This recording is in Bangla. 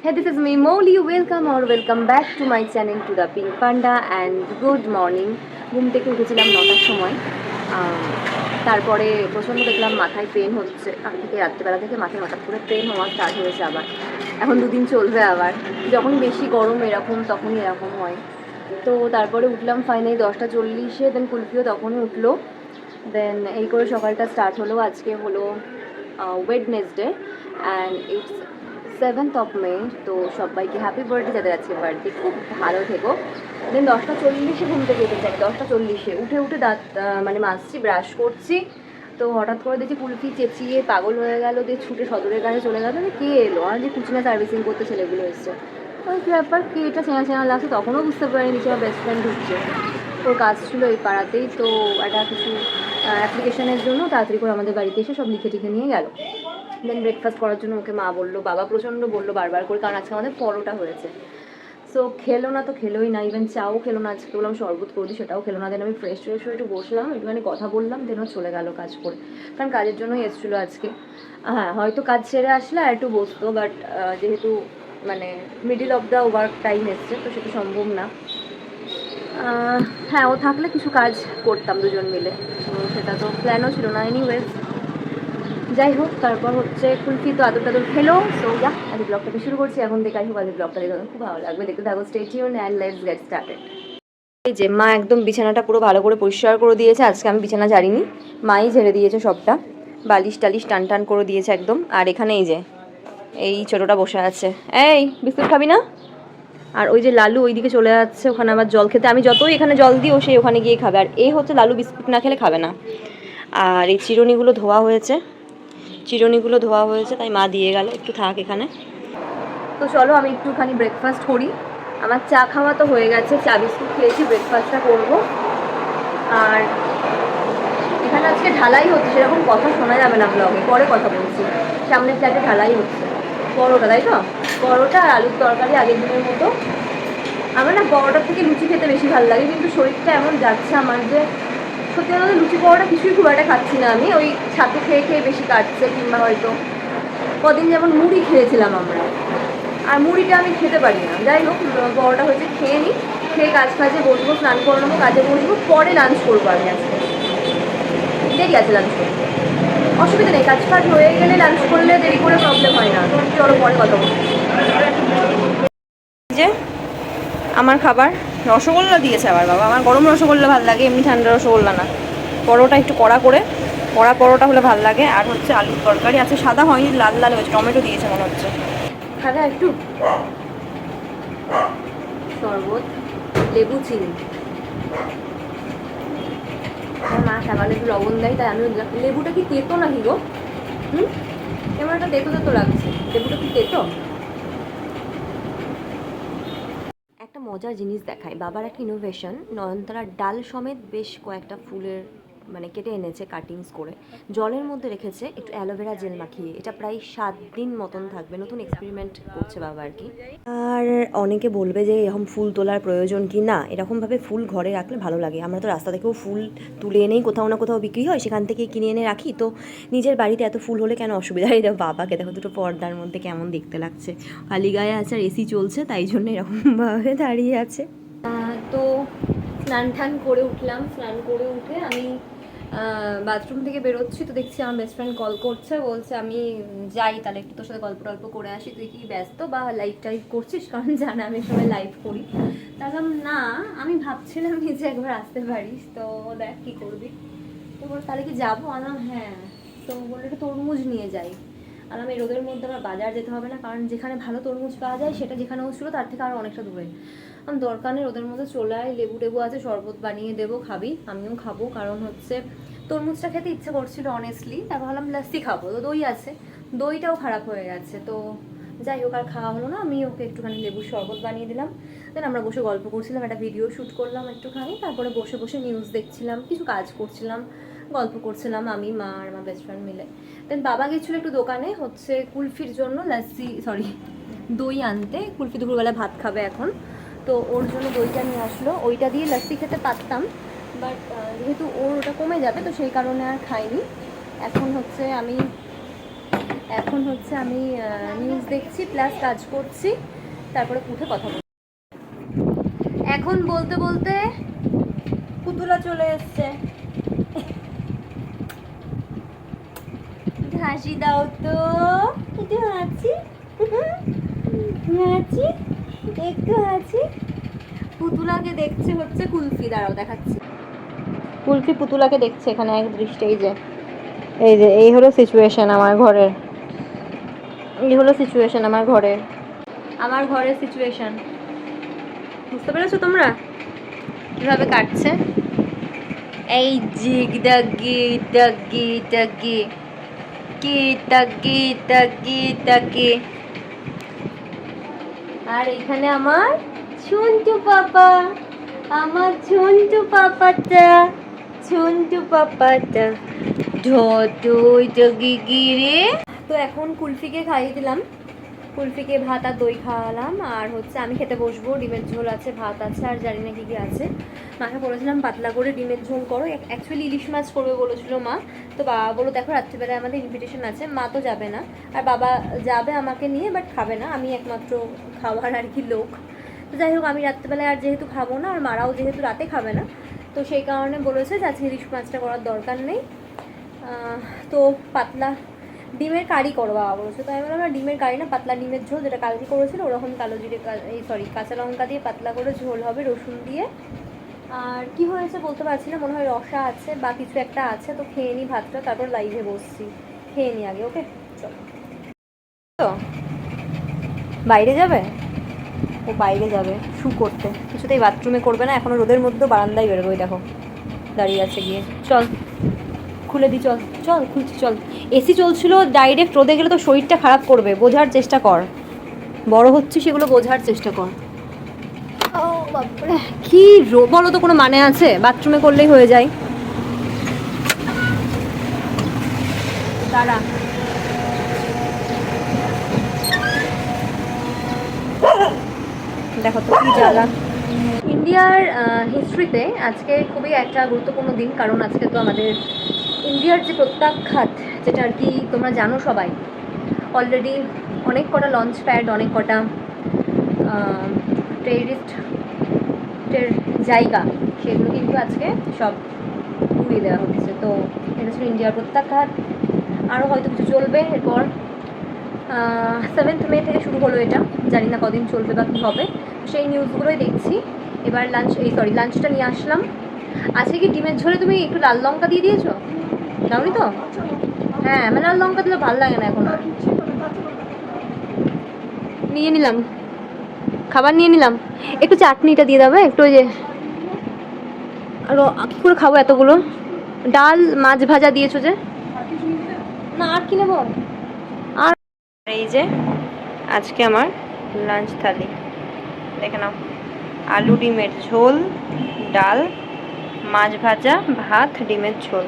Hey, this is me, Molly. Welcome or welcome back to my channel to the Pink Panda and good morning. ঘুম থেকে উঠেছিলাম নটার সময়। তারপরে প্রচণ্ড দেখলাম মাথায় পেন হচ্ছে। কাল থেকে রাত্রিবেলা থেকে মাথায় হঠাৎ করে পেন হওয়া স্টার্ট হয়েছে আবার। এখন দুদিন চলবে আবার। যখন বেশি গরম এরকম তখনই এরকম হয়। তো তারপরে উঠলাম ফাইনালি দশটা চল্লিশে দেন কুলফিও তখনই উঠল। দেন এই করে সকালটা স্টার্ট হলো। আজকে হলো Wednesday and it's seventh of May তো সবাইকে হ্যাপি বার্থডে যাদের আজকে বার্থডে খুব ভালো থেকো। দেন দশটা চল্লিশে ঘুম থেকে উঠে যাই দশটা চল্লিশে। উঠে উঠে দাঁত মানে মাজছি ব্রাশ করছি। তো হঠাৎ করে দেখি কুলফি চেঁচিয়ে পাগল হয়ে গেল, দিয়ে ছুটে সদরের কাছে চলে গেল। কে এলো? আর যে কুচিনা সার্ভিসিং করতে ছেলেগুলো এসছে। ওই কি ব্যাপার? কে এটা চেনা চেনা লাগছে? তখনও বুঝতে পারিনি নিচে আমার বেস্ট ফ্রেন্ড ঢুকছে। ওর কাজ ছিল এই পাড়াতেই, তো একটা কিছু অ্যাপ্লিকেশনের জন্য তাড়াতাড়ি করে আমাদের বাড়িতে এসে সব লিখে টিখে নিয়ে গেল। দেন ব্রেকফাস্ট করার জন্য ওকে মা বলল, বাবা প্রচণ্ড বলল বারবার করে, কারণ আজকে আমাদের পরোটা হয়েছে। সো খেলো না তো, খেলোই না ইভেন চাও খেলো না, আজকে বললাম, শরবত করে সেটাও খেলো না। দেন আমি ফ্রেশ ফ্রেশ হয়ে একটু বসলাম, একটুখানি কথা বললাম দেন চলে গেল কাজ করে। কারণ কাজের জন্যই এসেছিল আজকে। হ্যাঁ হয়তো কাজ সেরে আসলে আর একটু বসতো বাট যেহেতু মানে middle of the work time এসছে, তো সেটা সম্ভব না। হ্যাঁ ও থাকলে কিছু কাজ করতাম দুজন মিলে। সেটা তো প্ল্যানও ছিল না এনিওয়েজ যাই হোক, তারপর হচ্ছে কুলফি তো আদর টাদর খেলো। সো যা আজ ব্লগটাকে শুরু করছি। এখন থেকে আই হোক আজ ব্লগটা দেখে। খুব ভালো লাগবে। দেখতে থাকো stay tune and let's get started এই যে মা একদম বিছানাটা পুরো ভালো করে পরিষ্কার করে দিয়েছে। আজকে আমি বিছানা ঝাড়িনি। মাই ঝেড়ে দিয়েছে সবটা। বালিশ টালিশ টান টান করে দিয়েছে একদম। আর এখানে এই যে, এই ছোটোটা বসে আছে। এই, বিস্কুট খাবি না? আর ওই যে লালু ওইদিকে চলে যাচ্ছে। ওখানে আবার জল খেতে। আমি যতই এখানে জল দিই, ও সেই ওখানে গিয়ে খাবে। আর এই হচ্ছে লালু বিস্কুট না খেলে খাবে না। আর এই চিরুনিগুলো ধোয়া হয়েছে। চিরুনিগুলো ধোয়া হয়েছে, তাই মা দিয়ে গেল। একটু থাক এখানে। তো চলো আমি একটুখানি ব্রেকফাস্ট করি। আমার চা খাওয়া তো হয়ে গেছে, চা বিস্কুট খেয়েছি ব্রেকফাস্টটা করব। আর এখানে আজকে ঢালাই হচ্ছে, সেরকম কথা শোনা যাবে না ব্লগে পরে কথা বলছি। সামনের ফ্ল্যাটে ঢালাই হচ্ছে। পরোটা, তাই তো? পরোটা আর আলুর তরকারি আগের দিনের মতো। আমার না পরোটার থেকে লুচি খেতে বেশি ভালো লাগে, কিন্তু শরীরটা এমন যাচ্ছে আমার যে সত্যি কথা লুচি পরোটা কিছুই খুব একটা খাচ্ছি না আমি। ওই ছাতু খেয়ে খেয়ে বেশি কাটছে কিংবা হয়তো কদিন যেমন মুড়ি খেয়েছিলাম আমরা। আর মুড়িটা আমি খেতে পারি না। যাই হোক, পরোটা হয়েছে, খেয়ে নিই খেয়ে কাজ কাজে বসবো, স্নান করে নেব, কাজে বসবো, পরে লাঞ্চ করব আমি আজকে। দেরি আছে লাঞ্চ করতে। অসুবিধা নেই, কাজ ফাজ হয়ে গেলে লাঞ্চ করলে দেরি করে প্রবলেম হয় না। চলো পরে কথা বলব। আমার খাবার রসগোল্লা দিয়েছে আবার বাবা। আমার গরম রসগোল্লা ভালো লাগে, এমনি ঠান্ডা রসগোল্লা না। পরোটা একটু কড়া করে, কড়া পরোটা হলে ভালো লাগে। আর হচ্ছে আলুর তরকারি আছে, সাদা হয়নি, লাল লাল হয়েছে, টমেটো দিয়েছে মনে হচ্ছে। খাদা একটু শরবত, লেবু, চিনি। মা সাবালে একটু লবণ দেয়, তাই আমি লেবুটা কি তেতো নাকি গো? হুম? কেমন একটা তেতো তেতো লাগছে। লেবুটা কি তেতো একটা মজার জিনিস দেখায়। বাবার একটা ইনোভেশন নয়নতারার ডাল সমেত বেশ কয়েকটা ফুলের মানে কেটে এনেছে কাটিংস করে। জলের মধ্যে রেখেছে একটু অ্যালোভেরা জেল মাখিয়ে। এটা প্রায় সাত দিন মতন থাকবে, নতুন এক্সপেরিমেন্ট করছে বাবা আর কি। আর অনেকে বলবে যে, এরকম ফুল তোলার প্রয়োজন কি? না, এরকমভাবে ফুল ঘরে রাখলে ভালো লাগে। আমরা তো রাস্তা থেকেও ফুল তুলে এনেই কোথাও না কোথাও বিক্রি হয়, সেখান থেকে কিনে এনে রাখি। তো নিজের বাড়িতে এত ফুল হলে কেন অসুবিধা? দেখো বাবাকে দেখো, দুটো পর্দার মধ্যে কেমন দেখতে লাগছে। খালি গায়ে আছে আর এসি চলছে, তাই জন্য এরকমভাবে দাঁড়িয়ে আছে। তো স্নান টান করে উঠলাম। স্নান করে উঠে আমি বাথরুম থেকে বেরোচ্ছি তো দেখছি আমার বেস্ট ফ্রেন্ড কল করছে, বলছে আমি যাই, তাহলে একটু তোর সাথে গল্প টল্প করে আসি, তুই কি ব্যস্ত বা লাইভ টাইভ করছিস? কারণ জানা আমি সময় লাইভ করি। তাহলে না, আমি ভাবছিলাম যে একবার আসতে পারিস, তো দেখ কী করবি? তো বল তাহলে কি যাব? আমার হ্যাঁ। তো বলল একটু তরমুজ নিয়ে যাই। আর আমি রোদের মধ্যে আমার বাজার যেতে হবে না, কারণ যেখানে ভালো তরমুজ পাওয়া যায়, সেটা যেখানে ছিল তার থেকে আরও অনেকটা দূরে। আমি দরকার নেই, রোদের মধ্যে চলে আয় লেবু টেবু আছে, শরবত বানিয়ে দেবো, খাবি, আমিও খাব, কারণ হচ্ছে তরমুজটা খেতে ইচ্ছে করছিল অনেস্টলি তারপর ভাবলাম লাস্সি খাব, তো দই আছে। দইটাও খারাপ হয়ে গেছে, তো যাই হোক, আর খাওয়া হলো না, আমি ওকে একটুখানি লেবুর শরবত বানিয়ে দিলাম। দেন আমরা বসে গল্প করছিলাম, একটা ভিডিও শ্যুট করলাম একটুখানি, তারপরে বসে বসে নিউজ দেখছিলাম, কিছু কাজ করছিলাম। গল্প করছিলাম, আমি, মা আর আমার বেস্ট ফ্রেন্ড মিলে। দেন বাবা গেছিল একটু দোকানে হচ্ছে কুলফির জন্য লাস্সি সরি দই আনতে। কুলফি দুপুরবেলা ভাত খাবে এখন। তো ওর জন্য দইটা নিয়ে আসলো। ওইটা দিয়ে লাস্সি খেতে পারতাম বাট যেহেতু ওর ওটা কমে যাবে, তো সেই কারণে আর খাইনি। এখন হচ্ছে আমি, এখন হচ্ছে আমি নিউজ দেখছি প্লাস কাজ করছি, তারপরে উঠে কথা বলছি। এখন বলতে বলতে পুতুলা চলে এসছে। হাসি দাও তো। একটু হাসি হাসি একটু হাসি পুতুলাকে দেখছে হচ্ছে কুলফি, দাঁড়াও দেখাচ্ছি। কুলফি পুতুলাকে দেখছে এখানে এক দৃষ্টে, এই যে। এই যে, এই হলো সিচুয়েশন আমার ঘরের। এই হলো সিচুয়েশন আমার ঘরের। আমার ঘরের সিচুয়েশন বুঝতে পেরেছ তোমরা? কীভাবে কাটছে? এই জিগ দাগি দাগি দাগি। কি taki taki taki আর এখানে আমার ছুনটু পাপা, আমার ছুনটু পাপাটা ছুনটু পাপাটা। ঢোটুই গিগি গিরে তো এখন কুলফিকে খাইয়ে দিলাম। কুলফিকে ভাত আর দই খাওয়ালাম, আর হচ্ছে আমি খেতে বসবো, ডিমের ঝোল আছে, ভাত আছে, আর জানি না কি কি আছে। মাকে বলেছিলাম পাতলা করে ডিমের ঝোল করো। অ্যাকচুয়ালি ইলিশ মাছ করবে বলেছিল মা। তো বাবা বলো দেখো, রাত্রিবেলায় আমাদের ইনভিটেশন আছে, মা তো যাবে না। আর বাবা যাবে আমাকে নিয়ে বাট খাবে না। আমি একমাত্র খাওয়ার আর কি লোক। তো যাই হোক, আমি রাত্রিবেলায় আর যেহেতু খাব না, আর মারাও যেহেতু রাতে খাবে না, তো সেই কারণে বলেছে যে আজকে ইলিশ মাছটা করার দরকার নেই। তো পাতলা ডিমের কারি করো বাবা বলেছে তো আমি বললাম, না, ডিমের কারি না, পাতলা ডিমের ঝোল যেটা কালকে করেছিল, ওরকম কালো জিরে এই সরি কাঁচা লঙ্কা দিয়ে পাতলা করে ঝোল হবে, রসুন দিয়ে। আর কি হয়েছে বলতে পারছি না, মনে হয় রসা আছে বা কিছু একটা আছে, তো খেয়ে নিই ভাতটা, তারপর লাইভে বসছি। খেয়ে নিই আগে, ওকে? চলো। তো, বাইরে যাবে? ও বাইরে যাবে শু করতে। কিছুতেই বাথরুমে করবে না, এখনও রোদের মধ্যে বারান্দায় বেরোবে ওই দেখো। দাঁড়িয়ে আছে গিয়ে। চল। খুলে দি চল চল খুলছি চল। এসি চলছিল ডাইরেক্ট রোদে গেলে তো শরীরটা খারাপ করবে বোঝার চেষ্টা কর। বড় হচ্ছে সেগুলো বোঝার চেষ্টা কর। কি রো বলো তো কোনো মানে আছে? বাথরুমে করলেই হয়ে যায়। দাঁড়া। দেখো তো কি জ্বালা। ইন্ডিয়ার হিস্ট্রিতে আজকে খুবই একটা গুরুত্বপূর্ণ দিন কারণ আজকে তো আমাদের ইন্ডিয়ার যে প্রত্যাখ্যাত, যেটা আর কি তোমরা জানো সবাই অলরেডি অনেক কটা লঞ্চ প্যাড অনেক কটা টেরিস্টের জায়গা, সেগুলো কিন্তু আজকে সব ঘুরিয়ে দেওয়া হচ্ছে। তো এটা ছিল ইন্ডিয়ার প্রত্যাখ্যাত। আরও হয়তো কিছু চলবে এরপর। সেভেন্থ মে থেকে শুরু হলো এটা। জানি না কদিন চলবে বা কী হবে। সেই নিউজগুলোই দেখছি। এবার লাঞ্চ এই সরি লাঞ্চটা নিয়ে আসলাম। আজকে কি ডিমের ঝোলে তুমি একটু লাল লঙ্কা দিয়ে দিয়েছ? দাওনি তো? হ্যাঁ মানে লাল লঙ্কা দিলে ভালো লাগে না এখন। আর নিয়ে নিলাম। খাবার নিয়ে নিলাম। একটু চাটনিটা দিয়ে দেবে একটু ওই যে আরও কী করে খাব এতগুলো? ডাল মাছ ভাজা দিয়েছ যে? না, আর কি নেব? আর এই যে, আজকে আমার লাঞ্চ থালি। দেখে নাও। আলু, ডিমের ঝোল, ডাল, মাছ ভাজা, ভাত, ডিমের ঝোল।